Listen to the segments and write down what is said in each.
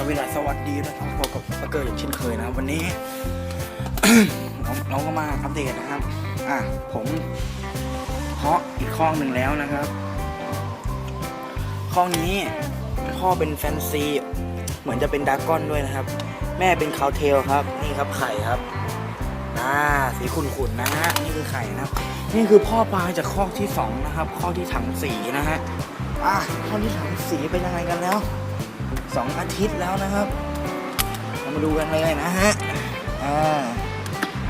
สวัสดีสวัสดีนะครับพบกับปเกอร์อย่างเช่นเคยนะครับวันนี้เราเราก็มาอัปเดตนะครับ อะผมเพาะอีกข้องหนึ่งแล้วนะครับ ข้องนี้พ่อเป็นแฟนซี เหมือนจะเป็นดราก้อนด้วยนะครับ แม่เป็นคาวเทลครับ นี่ครับไข่ครับอ่าสีขุ่นๆนะฮะนี่คือไข่นะครับนี่คือพ่อปลาจากข้อที่สองนะครับ ข้อที่ถังสีนะฮะอะข้อที่ถังสีเป็นยังไงกันแล้ว สองอาทิตย์แล้วนะครับ เรามาดูกันเลยนะฮะ อ่า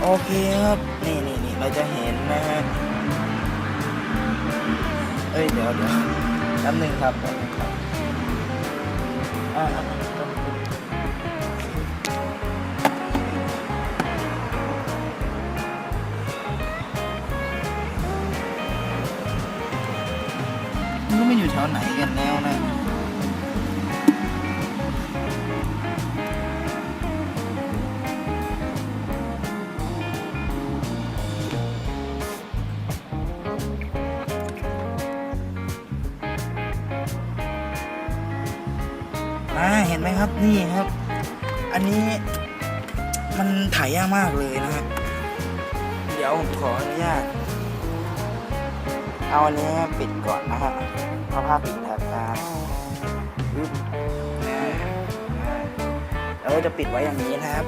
โอเคครับ นี่นี่นี่เราจะเห็นนะฮะ เอ้ย เดี๋ยวเดี๋ยวแป๊บหนึงครับแป๊บนึงครับอ่าอ่าอ่ามันไม่อยู่แถวไหนกันแล้วนะ อ่าเห็นไหมครับนี่ครับ อันนี้มันถ่ายยากมากเลยนะฮะเดี๋ยวผมขออนุญาตเอาอันนี้ปิดก่อนนะฮะเอาผ้าปิดแถบตาปึ๊บอ่าอ่าแล้วจะปิดไว้อย่างนี้นะครับ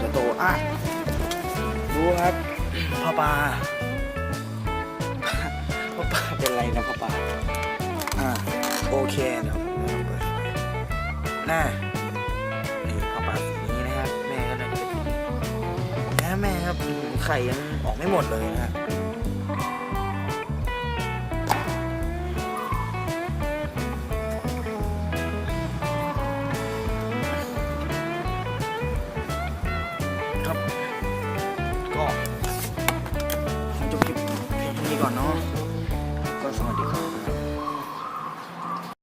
จะโตอะดูครับพ่อปลาพ่อปลาเป็นไรนะพ่อปลาอ่าโอเคเดี๋ยว หน้านี่เข้าปากนี้นะครับ แม่ก็เลยจะแม่แม่ครับไข่ยังออกไม่หมดเลยนะครับก็จบคลิปเพียงนี้ก่อนเนาะก็สวัสดีครับ